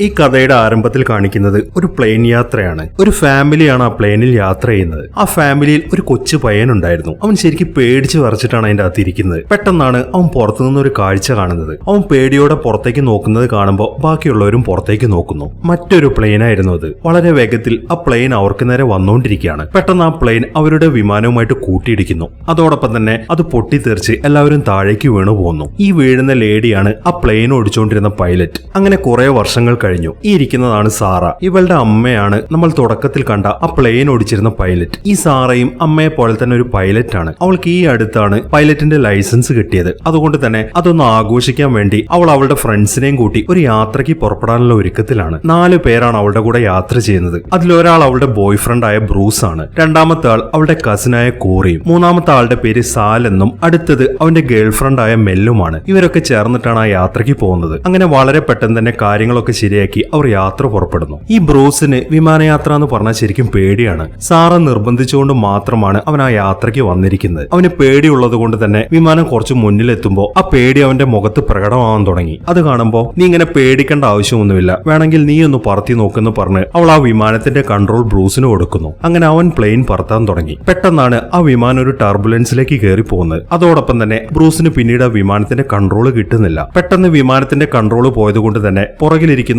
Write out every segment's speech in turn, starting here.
ഈ കഥയുടെ ആരംഭത്തിൽ കാണിക്കുന്നത് ഒരു പ്ലെയിൻ യാത്രയാണ്. ഒരു ഫാമിലിയാണ് ആ പ്ലെയിനിൽ യാത്ര ചെയ്യുന്നത്. ആ ഫാമിലിയിൽ ഒരു കൊച്ചു പയ്യനുണ്ടായിരുന്നു അവൻ ശരിക്കും പേടിച്ച് വരച്ചിട്ടാണ് അതിന്റെ അകത്ത് ഇരിക്കുന്നത്. പെട്ടെന്നാണ് അവൻ പുറത്തു നിന്ന് ഒരു കാഴ്ച കാണുന്നത്. അവൻ പേടിയോടെ പുറത്തേക്ക് നോക്കുന്നത് കാണുമ്പോൾ ബാക്കിയുള്ളവരും പുറത്തേക്ക് നോക്കുന്നു. മറ്റൊരു പ്ലെയിൻ ആയിരുന്നു അത്. വളരെ വേഗത്തിൽ ആ പ്ലെയിൻ അവർക്ക് നേരെ വന്നുകൊണ്ടിരിക്കുകയാണ് പെട്ടെന്ന് ആ പ്ലെയിൻ അവരുടെ വിമാനവുമായിട്ട് കൂട്ടിയിടിക്കുന്നു. അതോടൊപ്പം തന്നെ അത് പൊട്ടിത്തെറിച്ച് എല്ലാവരും താഴേക്ക് വീണു പോകുന്നു ഈ വീഴുന്ന ലേഡിയാണ് ആ പ്ലെയിൻ ഓടിച്ചുകൊണ്ടിരുന്ന പൈലറ്റ് അങ്ങനെ കുറെ വർഷങ്ങൾ കഴിഞ്ഞു. ഈ ഇരിക്കുന്നതാണ് സാറ. ഇവളുടെ അമ്മയാണ് നമ്മൾ തുടക്കത്തിൽ കണ്ട ആ പ്ലെയിൻ ഓടിച്ചിരുന്ന പൈലറ്റ് ഈ സാറയും അമ്മയെ പോലെ തന്നെ ഒരു പൈലറ്റ് ആണ്. അവൾക്ക് ഈ അടുത്താണ് പൈലറ്റിന്റെ ലൈസൻസ് കിട്ടിയത്. അതുകൊണ്ട് തന്നെ അതൊന്ന് ആഘോഷിക്കാൻ വേണ്ടി അവൾ അവളുടെ ഫ്രണ്ട്സിനെയും കൂട്ടി ഒരു യാത്രയ്ക്ക് പുറപ്പെടാനുള്ള ഒരുക്കത്തിലാണ്. നാല് പേരാണ് അവളുടെ കൂടെ യാത്ര ചെയ്യുന്നത്. അതിലൊരാൾ അവളുടെ ബോയ് ഫ്രണ്ട് ആയ ബ്രൂസ് ആണ്. രണ്ടാമത്തെ ആൾ അവളുടെ കസിനായ കോറിയും. മൂന്നാമത്തെ ആളുടെ പേര് സാൽ എന്നും അടുത്തത് അവന്റെ ഗേൾ ഫ്രണ്ടായ മെല്ലുമാണ്. ഇവരൊക്കെ ചേർന്നിട്ടാണ് ആ യാത്രയ്ക്ക് പോകുന്നത്. അങ്ങനെ വളരെ പെട്ടെന്ന് തന്നെ കാര്യങ്ങളൊക്കെ ശരിയാക്കി അവർ യാത്ര പുറപ്പെടുന്നു. ഈ ബ്രൂസിന് വിമാനയാത്ര എന്ന് പറഞ്ഞാൽ ശരിക്കും പേടിയാണ്. സാറ നിർബന്ധിച്ചുകൊണ്ട് മാത്രമാണ് അവൻ ആ യാത്രയ്ക്ക് വന്നിരിക്കുന്നത്. അവന് പേടിയുള്ളത് കൊണ്ട് തന്നെ വിമാനം കുറച്ച് മുന്നിലെത്തുമ്പോൾ ആ പേടി അവന്റെ മുഖത്ത് പ്രകടമാവാൻ തുടങ്ങി. അത് കാണുമ്പോൾ നീ ഇങ്ങനെ പേടിക്കേണ്ട ആവശ്യമൊന്നുമില്ല. വേണമെങ്കിൽ നീ ഒന്ന് പറത്തി നോക്കുന്നു പറഞ്ഞ് അവൾ ആ വിമാനത്തിന്റെ കൺട്രോൾ ബ്രൂസിന് കൊടുക്കുന്നു. അങ്ങനെ അവൻ പ്ലെയിൻ പറത്താൻ തുടങ്ങി. പെട്ടെന്നാണ് ആ വിമാനം ഒരു ടർബുലൻസിലേക്ക് കയറി പോകുന്നത്. അതോടൊപ്പം തന്നെ ബ്രൂസിന് പിന്നീട് ആ വിമാനത്തിന്റെ കൺട്രോൾ കിട്ടുന്നില്ല. പെട്ടെന്ന് വിമാനത്തിന്റെ കൺട്രോൾ പോയത് കൊണ്ട് തന്നെ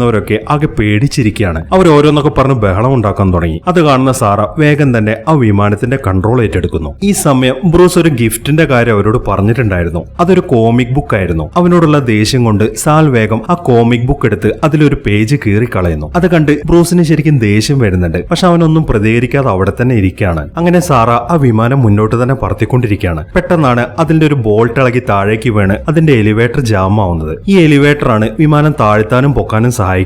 പുറകിലിരിക്കുന്നവരൊക്കെ ആകെ പേടിച്ചിരിക്കുകയാണ്. അവർ ഓരോന്നൊക്കെ പറഞ്ഞ് ബഹളം ഉണ്ടാക്കാൻ തുടങ്ങി. അത് കാണുന്ന സാറ വേഗം തന്നെ ആ വിമാനത്തിന്റെ കൺട്രോൾ ഏറ്റെടുക്കുന്നു. ഈ സമയം ബ്രൂസ് ഒരു ഗിഫ്റ്റിന്റെ കാര്യം അവരോട് പറഞ്ഞിട്ടുണ്ടായിരുന്നു. അതൊരു കോമിക് ബുക്ക് ആയിരുന്നു. അവനോടുള്ള ദേഷ്യം കൊണ്ട് സാൽ വേഗം ആ കോമിക് ബുക്ക് എടുത്ത് അതിലൊരു പേജ് കീറി കളയുന്നു അത് കണ്ട് ബ്രൂസിന് ശരിക്കും ദേഷ്യം വരുന്നുണ്ട്. പക്ഷെ അവനൊന്നും പ്രതികരിക്കാതെ അവിടെ തന്നെ ഇരിക്കുകയാണ്. അങ്ങനെ സാറ ആ വിമാനം മുന്നോട്ട് തന്നെ പറത്തിക്കൊണ്ടിരിക്കുകയാണ്. പെട്ടെന്നാണ് അതിന്റെ ഒരു ബോൾട്ട് ഇളകി താഴേക്ക് വീണ് അതിന്റെ എലിവേറ്റർ ജാം ആവുന്നത്. ഈ എലിവേറ്ററാണ് വിമാനം താഴ്ത്താനും പൊക്കാനും സഹായിക്കുന്നത്.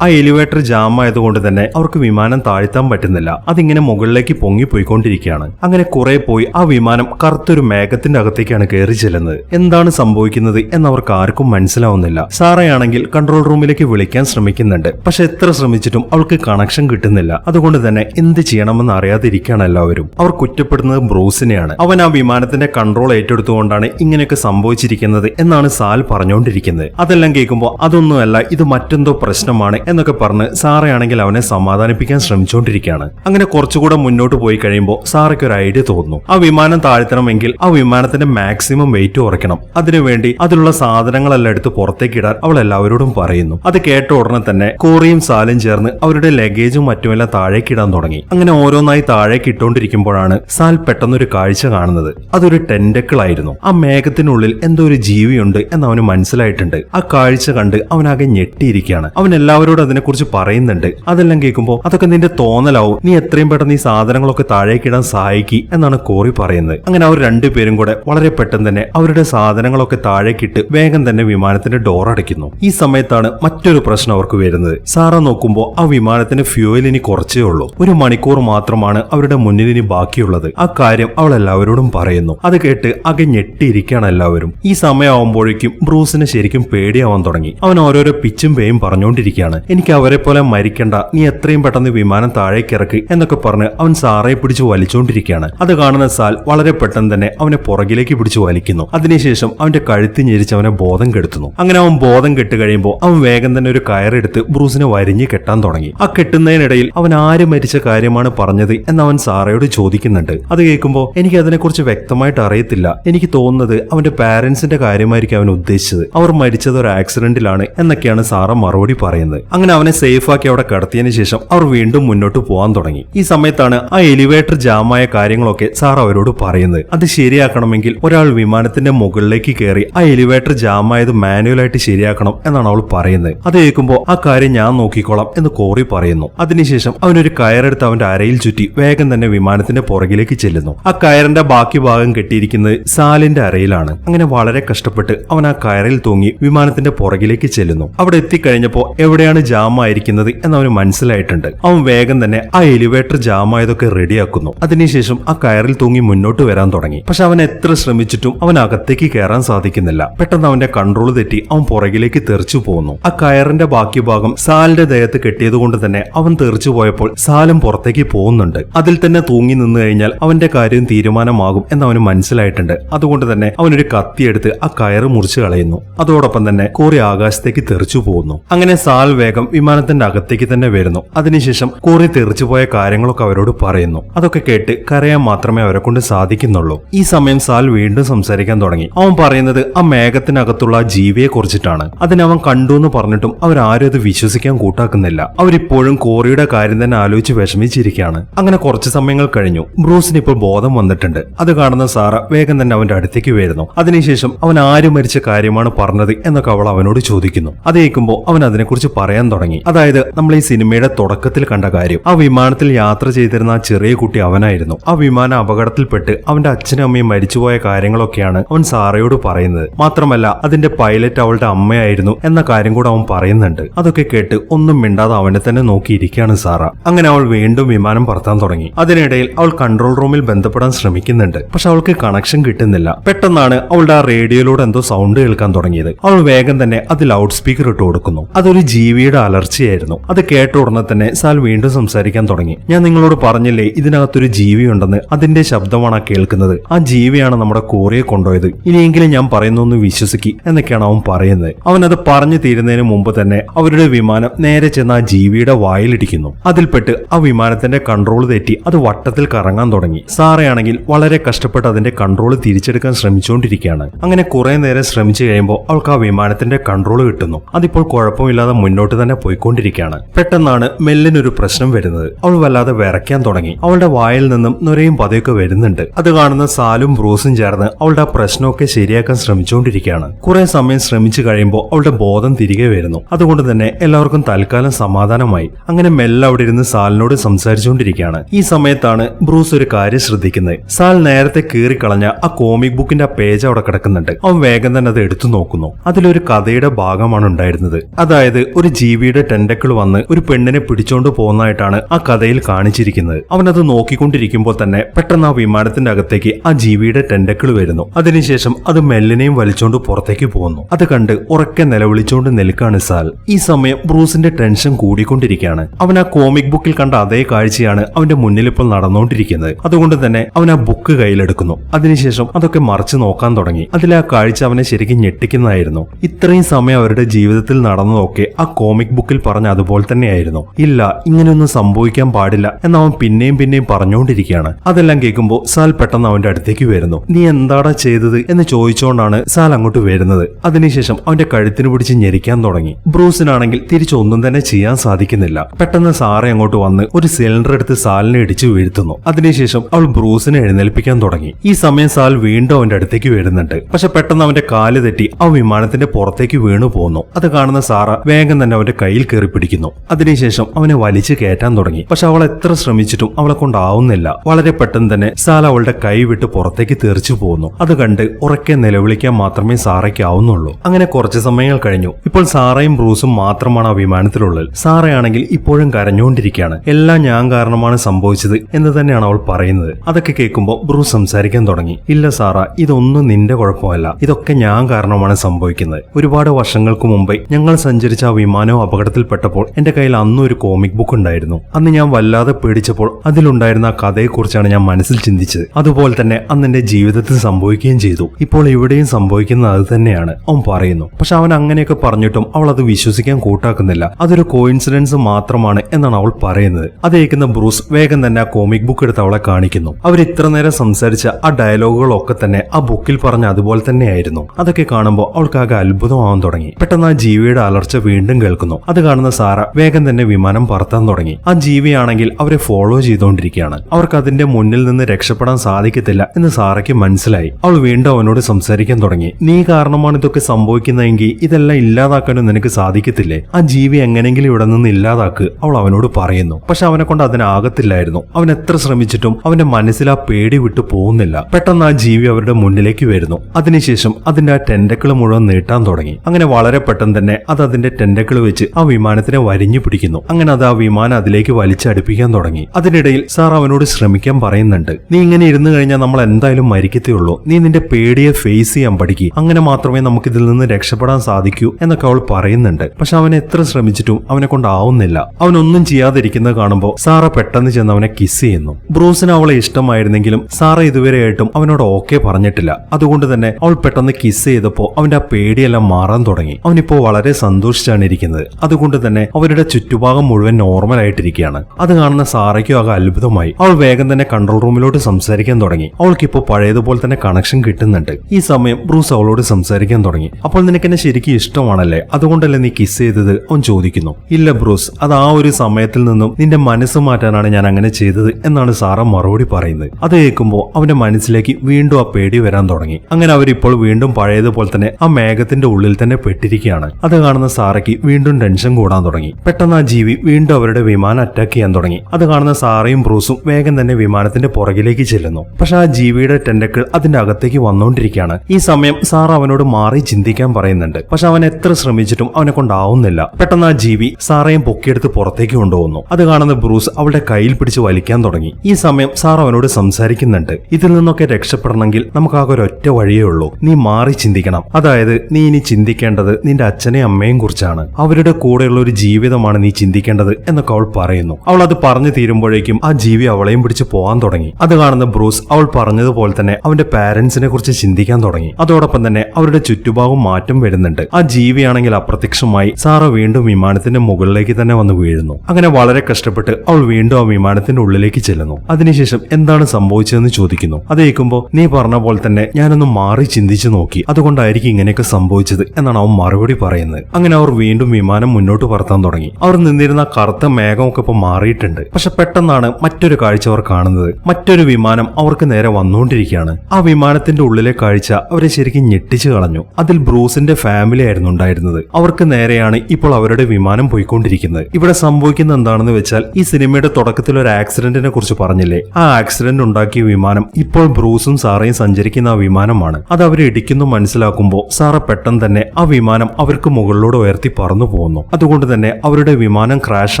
ആ എലിവേറ്റർ ജാം ആയതുകൊണ്ട് തന്നെ അവർക്ക് വിമാനം താഴ്ത്താൻ പറ്റുന്നില്ല. അതിങ്ങനെ മുകളിലേക്ക് പൊങ്ങി പോയിക്കൊണ്ടിരിക്കുകയാണ് അങ്ങനെ കുറെ പോയി ആ വിമാനം കറുത്തൊരു മേഘത്തിന്റെ അകത്തേക്കാണ് കയറി ചെല്ലുന്നത്. എന്താണ് സംഭവിക്കുന്നത് എന്ന് അവർക്ക് ആർക്കും മനസ്സിലാവുന്നില്ല. സാറയാണെങ്കിൽ കൺട്രോൾ റൂമിലേക്ക് വിളിക്കാൻ ശ്രമിക്കുന്നുണ്ട്. പക്ഷെ എത്ര ശ്രമിച്ചിട്ടും അവൾക്ക് കണക്ഷൻ കിട്ടുന്നില്ല. അതുകൊണ്ട് തന്നെ എന്ത് ചെയ്യണമെന്ന് അറിയാതിരിക്കുകയാണ് എല്ലാവരും. അവർ കുറ്റപ്പെടുന്നത് ബ്രൂസിനെയാണ്. അവൻ ആ വിമാനത്തിന്റെ കൺട്രോൾ ഏറ്റെടുത്തുകൊണ്ടാണ് ഇങ്ങനെയൊക്കെ സംഭവിച്ചിരിക്കുന്നത് എന്നാണ് സാൽ പറഞ്ഞുകൊണ്ടിരിക്കുന്നത്. അതെല്ലാം കേൾക്കുമ്പോൾ അതൊന്നുമല്ല ഇത് മറ്റെന്തോ പ്രശ്നമാണ് എന്നൊക്കെ പറഞ്ഞ് സാറയാണെങ്കിൽ അവനെ സമാധാനിപ്പിക്കാൻ ശ്രമിച്ചുകൊണ്ടിരിക്കുകയാണ് അങ്ങനെ കുറച്ചുകൂടെ മുന്നോട്ട് പോയി കഴിയുമ്പോൾ സാറയ്ക്ക് ഒരു ഐഡിയ തോന്നുന്നു. ആ വിമാനം താഴ്ത്തണമെങ്കിൽ ആ വിമാനത്തിന്റെ മാക്സിമം വെയിറ്റ് കുറയ്ക്കണം. അതിനുവേണ്ടി അതിലുള്ള സാധനങ്ങളെല്ലാം എടുത്ത് പുറത്തേക്ക് ഇടാൻ അവൾ എല്ലാവരോടും പറയുന്നു. അത് കേട്ട ഉടനെ തന്നെ കോറിയും സാലും ചേർന്ന് അവരുടെ ലഗേജും മറ്റുമെല്ലാം താഴേക്ക് ഇടാൻ തുടങ്ങി. അങ്ങനെ ഓരോന്നായി താഴേക്ക് ഇട്ടുകൊണ്ടിരിക്കുമ്പോഴാണ് സാൽ പെട്ടെന്നൊരു കാഴ്ച കാണുന്നത്. അതൊരു ടെൻഡക്കിളായിരുന്നു ആ മേഘത്തിനുള്ളിൽ എന്തോ ഒരു ജീവിയുണ്ട് എന്ന് അവന് മനസ്സിലായിട്ടുണ്ട്. ആ കാഴ്ച കണ്ട് അവനാകെ ഞെട്ടിയിരിക്കുകയാണ്. അവൻ എല്ലാവരോടും അതിനെക്കുറിച്ച് പറയുന്നുണ്ട്. അതെല്ലാം കേൾക്കുമ്പോൾ അതൊക്കെ നിന്റെ തോന്നലാവും. നീ എത്രയും പെട്ടെന്ന് ഈ സാധനങ്ങളൊക്കെ താഴേക്കിടാൻ സഹായിക്കി എന്നാണ് കോറി പറയുന്നത്. അങ്ങനെ അവർ രണ്ടുപേരും കൂടെ വളരെ പെട്ടെന്ന് തന്നെ അവരുടെ സാധനങ്ങളൊക്കെ താഴേക്കിട്ട് വേഗം തന്നെ വിമാനത്തിന്റെ ഡോർ അടയ്ക്കുന്നു. ഈ സമയത്താണ് മറ്റൊരു പ്രശ്നം അവർക്ക് വരുന്നത്. സാറ നോക്കുമ്പോൾ ആ വിമാനത്തിന്റെ ഫ്യൂവൽ ഇനി കുറച്ചേ ഉള്ളൂ. ഒരു മണിക്കൂർ മാത്രമാണ് അവരുടെ മുന്നിൽ ഇനി ബാക്കിയുള്ളത്. ആ കാര്യം അവൾ എല്ലാവരോടും പറയുന്നു. അത് കേട്ട് ആകെ ഞെട്ടിയിരിക്കുകയാണ് എല്ലാവരും. ഈ സമയമാകുമ്പോഴേക്കും ബ്രൂസിന് ശരിക്കും പേടിയാവാൻ തുടങ്ങി. അവൻ ഓരോരോ പിച്ചും പേയും പറഞ്ഞുകൊണ്ടിരിക്കുകയാണ് എനിക്ക് അവരെ പോലെ മരിക്കണ്ട. നീ എത്രയും പെട്ടെന്ന് വിമാനം താഴേക്ക് ഇറക്കി എന്നൊക്കെ പറഞ്ഞ് അവൻ സാറയെ പിടിച്ചു വലിച്ചുകൊണ്ടിരിക്കുകയാണ് അത് കാണുന്ന സാൽ വളരെ പെട്ടെന്ന് തന്നെ അവനെ പുറകിലേക്ക് പിടിച്ചു വലിക്കുന്നു. അതിനുശേഷം അവന്റെ കഴുത്ത് ഞെരിച്ച് അവനെ ബോധം കെടുത്തുന്നു. അങ്ങനെ അവൻ ബോധം കെട്ട് കഴിയുമ്പോൾ അവൻ വേഗം തന്നെ ഒരു കയറെടുത്ത് ബ്രൂസിനെ വരിഞ്ഞ് കെട്ടാൻ തുടങ്ങി. ആ കെട്ടുന്നതിനിടയിൽ അവൻ ആര് മരിച്ച കാര്യമാണ് പറഞ്ഞത് അവൻ സാറയോട് ചോദിക്കുന്നുണ്ട്. അത് കേൾക്കുമ്പോൾ എനിക്ക് അതിനെക്കുറിച്ച് വ്യക്തമായിട്ട് അറിയത്തില്ല. എനിക്ക് തോന്നുന്നത് അവന്റെ പാരന്റ്സിന്റെ കാര്യമായിരിക്കും അവൻ ഉദ്ദേശിച്ചത്. അവർ മരിച്ചത് ഒരു ആക്സിഡന്റിലാണ് എന്നൊക്കെയാണ് സാറ മറുപടി പറയുന്നത്. അങ്ങനെ അവനെ സേഫ് ആക്കി അവിടെ കടത്തിയതിന് ശേഷം അവർ വീണ്ടും മുന്നോട്ട് പോകാൻ തുടങ്ങി. ഈ സമയത്താണ് ആ എലിവേറ്റർ ജാമായ കാര്യങ്ങളൊക്കെ സാർ അവരോട് പറയുന്നത്. അത് ശരിയാക്കണമെങ്കിൽ ഒരാൾ വിമാനത്തിന്റെ മുകളിലേക്ക് കയറി ആ എലിവേറ്റർ ജാമായത് മാനുവലായിട്ട് ശരിയാക്കണം എന്നാണ് അവൾ പറയുന്നത്. അത് കേൾക്കുമ്പോൾ ആ കാര്യം ഞാൻ നോക്കിക്കോളാം എന്ന് കോറി പറയുന്നു. അതിനുശേഷം അവനൊരു കയറെടുത്ത് അവന്റെ അരയിൽ ചുറ്റി വേഗം തന്നെ വിമാനത്തിന്റെ പുറകിലേക്ക് ചെല്ലുന്നു. ആ കയറിന്റെ ബാക്കി ഭാഗം കെട്ടിയിരിക്കുന്നത് സാലിന്റെ അരയിലാണ്. അങ്ങനെ വളരെ കഷ്ടപ്പെട്ട് അവൻ ആ കയറിൽ തൂങ്ങി വിമാനത്തിന്റെ പുറകിലേക്ക് ചെല്ലുന്നു. അവിടെ എത്തിക്കഴിഞ്ഞപ്പോ എവിടെയാണ് ജാം ആയിരിക്കുന്നത് എന്ന് അവന് മനസ്സിലായിട്ടുണ്ട്. അവൻ വേഗം തന്നെ ആ എലിവേറ്റർ ജാം ആയതൊക്കെ റെഡിയാക്കുന്നു. അതിനുശേഷം ആ കയറിൽ തൂങ്ങി മുന്നോട്ട് വരാൻ തുടങ്ങി. പക്ഷെ അവൻ എത്ര ശ്രമിച്ചിട്ടും അവൻ അകത്തേക്ക് കയറാൻ സാധിക്കുന്നില്ല. പെട്ടെന്ന് അവന്റെ കൺട്രോൾ തെറ്റി അവൻ പുറകിലേക്ക് തെറിച്ചു പോകുന്നു ആ കയറിന്റെ ബാക്കി ഭാഗം സാലിന്റെ ദേഹത്ത് കെട്ടിയത് കൊണ്ട് തന്നെ അവൻ തെറിച്ചു പോയപ്പോൾ സാലും പുറത്തേക്ക് പോകുന്നുണ്ട്. അതിൽ തന്നെ തൂങ്ങി നിന്ന് കഴിഞ്ഞാൽ അവന്റെ കാര്യം തീരുമാനമാകും എന്ന് അവന് മനസ്സിലായിട്ടുണ്ട്. അതുകൊണ്ട് തന്നെ അവനൊരു കത്തിയെടുത്ത് ആ കയറ് മുറിച്ചു കളയുന്നു. അതോടൊപ്പം തന്നെ കോറി ആകാശത്തേക്ക് തെറിച്ചു പോകുന്നു അങ്ങനെ സാൽ വേഗം വിമാനത്തിന്റെ അകത്തേക്ക് തന്നെ വരുന്നു. അതിനുശേഷം കോറി തെറിച്ചുപോയ കാര്യങ്ങളൊക്കെ അവരോട് പറയുന്നു. അതൊക്കെ കേട്ട് കരയാൻ മാത്രമേ അവരെ കൊണ്ട് സാധിക്കുന്നുള്ളൂ. ഈ സമയം സാൽ വീണ്ടും സംസാരിക്കാൻ തുടങ്ങി. അവൻ പറയുന്നത് ആ മേഘത്തിനകത്തുള്ള ജീവിയെ കുറിച്ചിട്ടാണ്. അതിനവൻ കണ്ടു എന്ന് പറഞ്ഞിട്ടും അവരാരും അത് വിശ്വസിക്കാൻ കൂട്ടാക്കുന്നില്ല. അവരിപ്പോഴും കോറിയുടെ കാര്യം തന്നെ ആലോചിച്ച് വിഷമിച്ചിരിക്കുകയാണ്. അങ്ങനെ കുറച്ച് സമയങ്ങൾ കഴിഞ്ഞു. ബ്രൂസിന് ഇപ്പോൾ ബോധം വന്നിട്ടുണ്ട്. അത് കാണുന്ന സാറ വേഗം തന്നെ അവന്റെ അടുത്തേക്ക് വരുന്നു. അതിനുശേഷം അവൻ ആര് മരിച്ച കാര്യമാണ് പറഞ്ഞത് എന്നൊക്കെ അവൾ അവനോട് ചോദിക്കുന്നു. അത് കേൾക്കുമ്പോൾ അവൻ അതിനെക്കുറിച്ച് പറയാൻ തുടങ്ങി. അതായത് നമ്മൾ ഈ സിനിമയുടെ തുടക്കത്തിൽ കണ്ട കാര്യം. ആ വിമാനത്തിൽ യാത്ര ചെയ്തിരുന്ന ആ ചെറിയ കുട്ടി അവനായിരുന്നു. ആ വിമാന അപകടത്തിൽപ്പെട്ട് അവന്റെ അച്ഛനും അമ്മയും മരിച്ചുപോയ കാര്യങ്ങളൊക്കെയാണ് അവൻ സാറയോട് പറയുന്നത്. മാത്രമല്ല അതിന്റെ പൈലറ്റ് അവളുടെ അമ്മയായിരുന്നു എന്ന കാര്യം കൂടെ അവൻ പറയുന്നുണ്ട്. അതൊക്കെ കേട്ട് ഒന്നും മിണ്ടാതെ അവനെ തന്നെ നോക്കിയിരിക്കുകയാണ് സാറ. അങ്ങനെ അവൾ വീണ്ടും വിമാനം പറത്താൻ തുടങ്ങി. അതിനിടയിൽ അവൾ കൺട്രോൾ റൂമിൽ ബന്ധപ്പെടാൻ ശ്രമിക്കുന്നുണ്ട്. പക്ഷെ അവൾക്ക് കണക്ഷൻ കിട്ടുന്നില്ല. പെട്ടെന്നാണ് അവളുടെ ആ റേഡിയോയിലൂടെ എന്തോ സൗണ്ട് കേൾക്കാൻ തുടങ്ങിയത്. അവൾ വേഗം തന്നെ അത് ലൗഡ് സ്പീക്കർ ഇട്ട് കൊടുക്കുന്നു. അതൊരു ജീവിയുടെ അലർച്ചയായിരുന്നു. അത് കേട്ട ഉടനെ തന്നെ സാൽ വീണ്ടും സംസാരിക്കാൻ തുടങ്ങി. ഞാൻ നിങ്ങളോട് പറഞ്ഞില്ലേ ഇതിനകത്തൊരു ജീവി ഉണ്ടെന്ന് അതിന്റെ ശബ്ദമാണ് ആ കേൾക്കുന്നത്. ആ ജീവിയാണ് നമ്മുടെ കോറിയെ കൊണ്ടുപോയത്. ഇനിയെങ്കിലും ഞാൻ പറയുന്നൊന്ന് വിശ്വസിക്കി എന്നൊക്കെയാണ് അവൻ പറയുന്നത്. അവൻ അത് പറഞ്ഞു തീരുന്നതിന് മുമ്പ് തന്നെ അവരുടെ വിമാനം നേരെ ചെന്ന് ആ ജീവിയുടെ വായിലിടിക്കുന്നു. അതിൽപ്പെട്ട് ആ വിമാനത്തിന്റെ കൺട്രോൾ തെറ്റി അത് വട്ടത്തിൽ കറങ്ങാൻ തുടങ്ങി. സാറയാണെങ്കിൽ വളരെ കഷ്ടപ്പെട്ട് അതിന്റെ കൺട്രോൾ തിരിച്ചെടുക്കാൻ ശ്രമിച്ചുകൊണ്ടിരിക്കുകയാണ്. അങ്ങനെ കുറെ നേരം ശ്രമിച്ചു കഴിയുമ്പോൾ അവൾക്ക് ആ വിമാനത്തിന്റെ കൺട്രോൾ കിട്ടുന്നു. അതിപ്പോൾ കുഴപ്പമില്ലാതെ മുന്നോട്ട് തന്നെ പോയിക്കൊണ്ടിരിക്കുകയാണ്. പെട്ടെന്നാണ് മെല്ലിനൊരു പ്രശ്നം വരുന്നത്. അവൾ വല്ലാതെ വിറയ്ക്കാൻ തുടങ്ങി. അവളുടെ വായിൽ നിന്നും നുരയും പതയൊക്കെ വരുന്നുണ്ട്. അത് കാണുന്ന സാലും ബ്രൂസും ചേർന്ന് അവളുടെ പ്രശ്നമൊക്കെ ശരിയാക്കാൻ ശ്രമിച്ചുകൊണ്ടിരിക്കുകയാണ്. കുറെ സമയം ശ്രമിച്ചു കഴിയുമ്പോൾ അവളുടെ ബോധം തിരികെ വരുന്നു. അതുകൊണ്ട് തന്നെ എല്ലാവർക്കും തൽക്കാലം സമാധാനമായി. അങ്ങനെ മെല്ല അവിടെ ഇരുന്ന് സാലിനോട് സംസാരിച്ചുകൊണ്ടിരിക്കുകയാണ്. ഈ സമയത്താണ് ബ്രൂസ് ഒരു കാര്യം ശ്രദ്ധിക്കുന്നത്. സാൽ നേരത്തെ കീറിക്കളഞ്ഞ ആ കോമിക് ബുക്കിന്റെ പേജ് അവിടെ കിടക്കുന്നുണ്ട്. അവൻ വേഗം തന്നെ അത് എടുത്തു നോക്കുന്നു. അതിലൊരു കഥയുടെ ഭാഗമാണ് ഉണ്ടായിരുന്നത്. അതായത് ഒരു ജീവിയുടെ ടെൻഡക്കിൾ വന്ന് ഒരു പെണ്ണിനെ പിടിച്ചോണ്ട് പോകുന്നതായിട്ടാണ് ആ കഥയിൽ കാണിച്ചിരിക്കുന്നത്. അവനത് നോക്കിക്കൊണ്ടിരിക്കുമ്പോൾ തന്നെ പെട്ടെന്ന് ആ വിമാനത്തിന്റെ അകത്തേക്ക് ആ ജീവിയുടെ ടെൻഡക്കിൾ വരുന്നു. അതിനുശേഷം അത് മെല്ലിനെയും വലിച്ചോണ്ട് പുറത്തേക്ക് പോകുന്നു. അത് കണ്ട് ഉറക്കെ നിലവിളിച്ചോണ്ട് നിൽക്കാണ് സാൽ. ഈ സമയം ബ്രൂസിന്റെ ടെൻഷൻ കൂടിക്കൊണ്ടിരിക്കുകയാണ്. അവൻ ആ കോമിക് ബുക്കിൽ കണ്ട അതേ കാഴ്ചയാണ് അവന്റെ മുന്നിൽ ഇപ്പോൾ നടന്നുകൊണ്ടിരിക്കുന്നത്. അതുകൊണ്ട് തന്നെ അവൻ ആ ബുക്ക് കയ്യിലെടുക്കുന്നു. അതിനുശേഷം അതൊക്കെ മറിച്ച് നോക്കാൻ തുടങ്ങി. അതിലെ ആ കാഴ്ച അവനെ ശരിക്കും ഞെട്ടിക്കുന്നതായിരുന്നു. ഇത്രയും സമയം അവരുടെ ജീവിതത്തിൽ നടന്നതൊക്കെ ആ കോമിക് ബുക്കിൽ പറഞ്ഞ അതുപോലെ തന്നെയായിരുന്നു. ഇല്ല ഇങ്ങനെയൊന്നും സംഭവിക്കാൻ പാടില്ല എന്ന് അവൻ പിന്നെയും പിന്നെയും പറഞ്ഞുകൊണ്ടിരിക്കുകയാണ്. അതെല്ലാം കേൾക്കുമ്പോൾ സാൽ പെട്ടെന്ന് അവന്റെ അടുത്തേക്ക് വരുന്നു. നീ എന്താടാ ചെയ്തത്? എന്ന് ചോദിച്ചുകൊണ്ടാണ് സാൽ അങ്ങോട്ട് വരുന്നത്. അതിനുശേഷം അവന്റെ കഴുത്തിന് പിടിച്ച് ഞെരിക്കാൻ തുടങ്ങി. ബ്രൂസിനാണെങ്കിൽ തിരിച്ചൊന്നും തന്നെ ചെയ്യാൻ സാധിക്കുന്നില്ല. പെട്ടെന്ന് സാറെ അങ്ങോട്ട് വന്ന് ഒരു സിലിണ്ടർ എടുത്ത് സാലിനെ ഇടിച്ചു വീഴ്ത്തുന്നു. അതിനുശേഷം അവൾ ബ്രൂസിനെ എഴുന്നേൽപ്പിക്കാൻ തുടങ്ങി. ഈ സമയം സാൽ വീണ്ടും അവന്റെ അടുത്തേക്ക് വരുന്നുണ്ട്. പക്ഷെ പെട്ടെന്ന് അവന്റെ കാൽ തെറ്റി ആ വിമാനത്തിന്റെ പുറത്തേക്ക് വീണു പോകുന്നു അത് കാണുന്ന സാറ വേഗം തന്നെ അവന്റെ കയ്യിൽ കയറി പിടിക്കുന്നു. അതിനുശേഷം അവനെ വലിച്ചു കയറ്റാൻ തുടങ്ങി. പക്ഷെ അവൾ എത്ര ശ്രമിച്ചിട്ടും അവളെ കൊണ്ടാവുന്നില്ല. വളരെ പെട്ടെന്ന് തന്നെ സാൽ അവളുടെ കൈ വിട്ട് പുറത്തേക്ക് തെറിച്ചു പോകുന്നു അത് കണ്ട് ഉറക്കെ നിലവിളിക്കാൻ മാത്രമേ സാറയ്ക്ക് ആവുന്നുള്ളൂ. അങ്ങനെ കുറച്ച് സമയങ്ങൾ കഴിഞ്ഞു. ഇപ്പോൾ സാറയും ബ്രൂസും മാത്രമാണ് ആ വിമാനത്തിലുള്ളത്. സാറയാണെങ്കിൽ ഇപ്പോഴും കരഞ്ഞുകൊണ്ടിരിക്കുകയാണ്. എല്ലാം ഞാൻ കാരണമാണ് സംഭവിച്ചത് എന്ന് തന്നെയാണ് അവൾ പറയുന്നത്. അതൊക്കെ കേൾക്കുമ്പോൾ ബ്രൂസ് സംസാരിക്കാൻ തുടങ്ങി. ഇല്ല സാറ ഇതൊന്നും നിന്റെ കുഴപ്പമല്ല. ഇതൊക്കെ ഞാൻ കാരണമാണ് സംഭവിക്കുന്നത്. ഒരുപാട് വർഷങ്ങൾക്ക് മുമ്പേ ഞങ്ങൾ സഞ്ചരിച്ച ആ വിമാനം അപകടത്തിൽപ്പെട്ടപ്പോൾ എന്റെ കയ്യിൽ അന്നും ഒരു കോമിക് ബുക്ക് ഉണ്ടായിരുന്നു. അന്ന് ഞാൻ വല്ലാതെ പേടിച്ചപ്പോൾ അതിലുണ്ടായിരുന്ന ആ കഥയെക്കുറിച്ചാണ് ഞാൻ മനസ്സിൽ ചിന്തിച്ചത്. അതുപോലെ തന്നെ അന്ന് എന്റെ ജീവിതത്തിൽ സംഭവിക്കുകയും ചെയ്തു. ഇപ്പോൾ ഇവിടെയും സംഭവിക്കുന്നത് അത് തന്നെയാണ്. അവൻ പറയുന്നു പക്ഷെ അവൻ അങ്ങനെയൊക്കെ പറഞ്ഞിട്ടും അവൾ അത് വിശ്വസിക്കാൻ കൂട്ടാക്കുന്നില്ല. അതൊരു കോയിൻസിഡൻസ് മാത്രമാണ് എന്നാണ് അവൾ പറയുന്നത്. അത് കേൾക്കുന്ന ബ്രൂസ് വേഗം തന്നെ ആ കോമിക് ബുക്ക് എടുത്ത് അവളെ കാണിക്കുന്നു. അവർ ഇത്ര നേരം സംസാരിച്ച ആ ഡയലോഗുകളൊക്കെ തന്നെ ആ ബുക്കിൽ പറഞ്ഞ അതുപോലെ തന്നെയായിരുന്നു. അതൊക്കെ കാണുമ്പോൾ അവൾക്ക് ആകെ അത്ഭുതമാവാൻ തുടങ്ങി. പെട്ടെന്ന് ആ ജീവിയുടെ അലർച്ച വീണ്ടും കേൾക്കുന്നു. അത് കാണുന്ന സാറ വേഗം തന്നെ വിമാനം പറത്താൻ തുടങ്ങി. ആ ജീവിയാണെങ്കിൽ അവരെ ഫോളോ ചെയ്തുകൊണ്ടിരിക്കുകയാണ്. അവർക്ക് അതിന്റെ മുന്നിൽ നിന്ന് രക്ഷപ്പെടാൻ സാധിക്കത്തില്ല എന്ന് സാറയ്ക്ക് മനസ്സിലായി. അവൾ വീണ്ടും അവനോട് സംസാരിക്കാൻ തുടങ്ങി. നീ കാരണമാണ് ഇതൊക്കെ സംഭവിക്കുന്നതെങ്കിൽ ഇതെല്ലാം ഇല്ലാതാക്കാനും നിനക്ക് സാധിക്കത്തില്ലേ? ആ ജീവി എങ്ങനെങ്കിലും ഇവിടെ നിന്ന് ഇല്ലാതാക്ക് അവൾ അവനോട് പറയുന്നു. പക്ഷെ അവനെ കൊണ്ട് അതിനാകത്തില്ലായിരുന്നു അവൻ എത്ര ശ്രമിച്ചിട്ടും അവന്റെ മനസ്സിൽ ആ പേടി വിട്ടു പോകുന്നില്ല. പെട്ടെന്ന് ആ ജീവി അവരുടെ മുന്നിലേക്ക് വരുന്നു. അതിനുശേഷം അതിന്റെ ആ ടെൻഡക്കിൾ മുഴുവൻ നീട്ടാൻ തുടങ്ങി. അങ്ങനെ വളരെ പെട്ടെന്ന് തന്നെ അത് അതിന്റെ ടെൻഡക്കിൾ വെച്ച് ആ വിമാനത്തിനെ വരിഞ്ഞു പിടിക്കുന്നു. അങ്ങനെ അത് ആ വിമാനം അതിലേക്ക് വലിച്ചടുപ്പിക്കാൻ തുടങ്ങി. അതിനിടയിൽ സാർ അവനോട് ശ്രമിക്കാൻ പറയുന്നുണ്ട് നീ ഇങ്ങനെ ഇരുന്നു കഴിഞ്ഞാൽ നമ്മൾ എന്തായാലും മരിക്കത്തേയുള്ളൂ. നീ നിന്റെ പേടിയെ ഫേസ് ചെയ്യാൻ പഠിക്കുക അങ്ങനെ മാത്രമേ നമുക്ക് ഇതിൽ നിന്ന് രക്ഷപ്പെടാൻ സാധിക്കൂ എന്നൊക്കെ അവൾ പറയുന്നുണ്ട്. പക്ഷെ അവൻ എത്ര ശ്രമിച്ചിട്ടും അവനെ കൊണ്ടാവുന്നില്ല അവനൊന്നും ചെയ്യാതിരിക്കുന്നത് കാണുമ്പോൾ സാറ പെട്ടെന്ന് ചെന്ന് അവനെ കിസ് ചെയ്യുന്നു. ബ്രൂസിന് അവളെ ഇഷ്ടമായിരുന്നെങ്കിലും സാറ ഇതുവരെയായിട്ടും അവനോട് ഓക്കെ പറഞ്ഞിട്ടില്ല. അതുകൊണ്ട് തന്നെ അവൾ പെട്ടെന്ന് കിസ് ചെയ്തപ്പോൾ അവന്റെ ആ പേടിയെല്ലാം മാറാൻ തുടങ്ങി. അവനിപ്പോ വളരെ സന്തോഷിച്ച കുറിച്ചാണ് ഇരിക്കുന്നത്. അതുകൊണ്ട് തന്നെ അവരുടെ ചുറ്റുഭാഗം മുഴുവൻ നോർമൽ ആയിട്ടിരിക്കുകയാണ്. അത് കാണുന്ന സാറയ്ക്കും ആകെ അത്ഭുതമായി. അവൾ വേഗം തന്നെ കൺട്രോൾ റൂമിലോട്ട് സംസാരിക്കാൻ തുടങ്ങി. അവൾക്ക് ഇപ്പോൾ പഴയതുപോലെ തന്നെ കണക്ഷൻ കിട്ടുന്നുണ്ട്. ഈ സമയം ബ്രൂസ് അവളോട് സംസാരിക്കാൻ തുടങ്ങി. അപ്പോൾ നിനക്ക് എന്നെ ശരിക്കും ഇഷ്ടമാണല്ലേ? അതുകൊണ്ടല്ലേ നീ കിസ് ചെയ്തത്? അവൻ ചോദിക്കുന്നു. ഇല്ല ബ്രൂസ് അത് ആ ഒരു സമയത്തിൽ നിന്നും നിന്റെ മനസ്സ് മാറ്റാനാണ് ഞാൻ അങ്ങനെ ചെയ്തത് എന്നാണ് സാറ മറുപടി പറയുന്നത്. അത് കേൾക്കുമ്പോൾ അവന്റെ മനസ്സിലേക്ക് വീണ്ടും ആ പേടി വരാൻ തുടങ്ങി. അങ്ങനെ അവരിപ്പോൾ വീണ്ടും പഴയതുപോലെ തന്നെ ആ മേഘത്തിന്റെ ഉള്ളിൽ തന്നെ പെട്ടിരിക്കുകയാണ്. അത് കാണുന്ന സാറയ്ക്ക് വീണ്ടും ടെൻഷൻ കൂടാൻ തുടങ്ങി. പെട്ടെന്ന് ആ ജീവി വീണ്ടും അവരുടെ വിമാനം അറ്റാക്ക് ചെയ്യാൻ തുടങ്ങി. അത് കാണുന്ന സാറയും ബ്രൂസും വേഗം തന്നെ വിമാനത്തിന്റെ പുറകിലേക്ക് ചെല്ലുന്നു. പക്ഷെ ആ ജീവിയുടെ ടെൻഡക്കിൾ അതിന്റെ അകത്തേക്ക് വന്നുകൊണ്ടിരിക്കുകയാണ്. ഈ സമയം സാർ അവനോട് മാറി ചിന്തിക്കാൻ പറയുന്നുണ്ട്. പക്ഷെ അവൻ എത്ര ശ്രമിച്ചിട്ടും അവനെ കൊണ്ടാവുന്നില്ല. പെട്ടെന്ന് ആ ജീവി സാറയും പൊക്കിയെടുത്ത് പുറത്തേക്ക് കൊണ്ടുപോകുന്നു അത് കാണുന്ന ബ്രൂസ് അവളുടെ കയ്യിൽ പിടിച്ച് വലിക്കാൻ തുടങ്ങി. ഈ സമയം സാർ അവനോട് സംസാരിക്കുന്നുണ്ട്. ഇതിൽ നിന്നൊക്കെ രക്ഷപ്പെടണമെങ്കിൽ നമുക്ക് ആകെ ഒരൊറ്റ വഴിയേ ഉള്ളൂ. നീ മാറി ചിന്തിക്കണം. അതായത് നീ ഇനി ചിന്തിക്കേണ്ടത് നിന്റെ അച്ഛനെയും അമ്മയും കുറിച്ചാണ്. അവരുടെ കൂടെയുള്ള ഒരു ജീവിതമാണ് നീ ചിന്തിക്കേണ്ടത് എന്നൊക്കെ അവൾ പറയുന്നു. അവൾ അത് പറഞ്ഞു തീരുമ്പോഴേക്കും ആ ജീവി അവളെയും പിടിച്ച് പോകാൻ തുടങ്ങി. അത് കാണുന്ന ബ്രൂസ് അവൾ പറഞ്ഞതുപോലെ തന്നെ അവന്റെ പാരന്റ്സിനെ കുറിച്ച് ചിന്തിക്കാൻ തുടങ്ങി. അതോടൊപ്പം തന്നെ അവരുടെ ചുറ്റുഭാഗം മാറ്റം വരുന്നുണ്ട്. ആ ജീവിയാണെങ്കിൽ അപ്രത്യക്ഷമായി സാറ വീണ്ടും വിമാനത്തിന്റെ മുകളിലേക്ക് തന്നെ വന്ന് വീഴുന്നു. അങ്ങനെ വളരെ കഷ്ടപ്പെട്ട് അവൾ വീണ്ടും ആ വിമാനത്തിന്റെ ഉള്ളിലേക്ക് ചെല്ലുന്നു. അതിനുശേഷം എന്താണ് സംഭവിച്ചതെന്ന് ചോദിക്കുന്നു. അത് കേൾക്കുമ്പോൾ നീ പറഞ്ഞ പോലെ തന്നെ ഞാനൊന്ന് മാറി ചിന്തിച്ചു നോക്കി. അതുകൊണ്ടായിരിക്കും ഇങ്ങനെയൊക്കെ സംഭവിച്ചത് എന്നാണ് അവൻ മറുപടി പറയുന്നത്. അങ്ങനെ അവർ വീണ്ടും വിമാനം മുന്നോട്ട് പറത്താൻ തുടങ്ങി. അവർ നിന്നിരുന്ന കറുത്ത മേഘമൊക്കെ ഇപ്പൊ മാറിയിട്ടുണ്ട്. പക്ഷെ പെട്ടെന്നാണ് മറ്റൊരു കാഴ്ച അവർ കാണുന്നത്. മറ്റൊരു വിമാനം അവർക്ക് നേരെ വന്നുകൊണ്ടിരിക്കുകയാണ്. ആ വിമാനത്തിന്റെ ഉള്ളിലെ കാഴ്ച അവരെ ശരിക്കും ഞെട്ടിച്ചു കളഞ്ഞു. അതിൽ ബ്രൂസിന്റെ ഫാമിലി ആയിരുന്നു ഉണ്ടായിരുന്നത്. അവർക്ക് നേരെയാണ് ഇപ്പോൾ അവരുടെ വിമാനം പോയിക്കൊണ്ടിരിക്കുന്നത്. ഇവിടെ സംഭവിക്കുന്ന എന്താണെന്ന് വെച്ചാൽ ഈ സിനിമയുടെ തുടക്കത്തിൽ ഒരു ആക്സിഡന്റിനെ കുറിച്ച് പറഞ്ഞില്ലേ? ആ ആക്സിഡന്റ് ഉണ്ടാക്കിയ വിമാനം ഇപ്പോൾ ബ്രൂസും സാറയും സഞ്ചരിക്കുന്ന ആ വിമാനമാണ്. അത് അവരെ ഇടിക്കുന്നു മനസ്സിലാക്കുമ്പോൾ സാറ പെട്ടെന്ന് തന്നെ ആ വിമാനം അവർക്ക് മുകളിലൂടെ ഉയർത്തി പറന്നു പോകുന്നു അതുകൊണ്ട് തന്നെ അവരുടെ വിമാനം ക്രാഷ്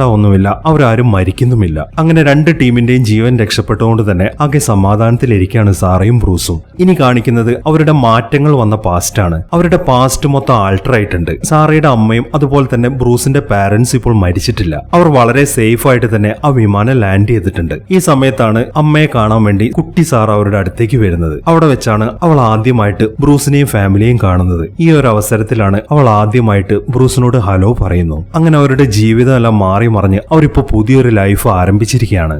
ആവുന്നുമില്ല അവരാരും മരിക്കുന്നുമില്ല. അങ്ങനെ രണ്ട് ടീമിന്റെയും ജീവൻ രക്ഷപ്പെട്ടുകൊണ്ട് തന്നെ ആകെ സമാധാനത്തിലിരിക്കുകയാണ് സാറയും ബ്രൂസും. ഇനി കാണിക്കുന്നത് അവരുടെ മാറ്റങ്ങൾ വന്ന പാസ്റ്റ് ആണ്. അവരുടെ പാസ്റ്റ് മൊത്തം ആൾട്ടർ ആയിട്ടുണ്ട്. സാറയുടെ അമ്മയും അതുപോലെ തന്നെ ബ്രൂസിന്റെ പാരന്റ്സ് ഇപ്പോൾ മരിച്ചിട്ടില്ല. അവർ വളരെ സേഫ് ആയിട്ട് തന്നെ ആ വിമാനം ലാൻഡ് ചെയ്തിട്ടുണ്ട്. ഈ സമയത്താണ് അമ്മയെ കാണാൻ വേണ്ടി കുട്ടി സാർ അവരുടെ അടുത്തേക്ക് വരുന്നത്. അവിടെ വെച്ചാണ് അവൾ ആദ്യമായിട്ട് ബ്രൂസിനെയും ഫാമിലിയെയും കാണുന്നത്. ഈ ഒരു അവസരത്തിലാണ് അവൾ ആദ്യമായിട്ട് ബ്രൂസിനോട് ഹലോ പറയുന്നു. അങ്ങനെ അവരുടെ ജീവിതം എല്ലാം മാറി മറിഞ്ഞ് അവരിപ്പോ പുതിയൊരു ലൈഫ് ആരംഭിച്ചിരിക്കുകയാണ്.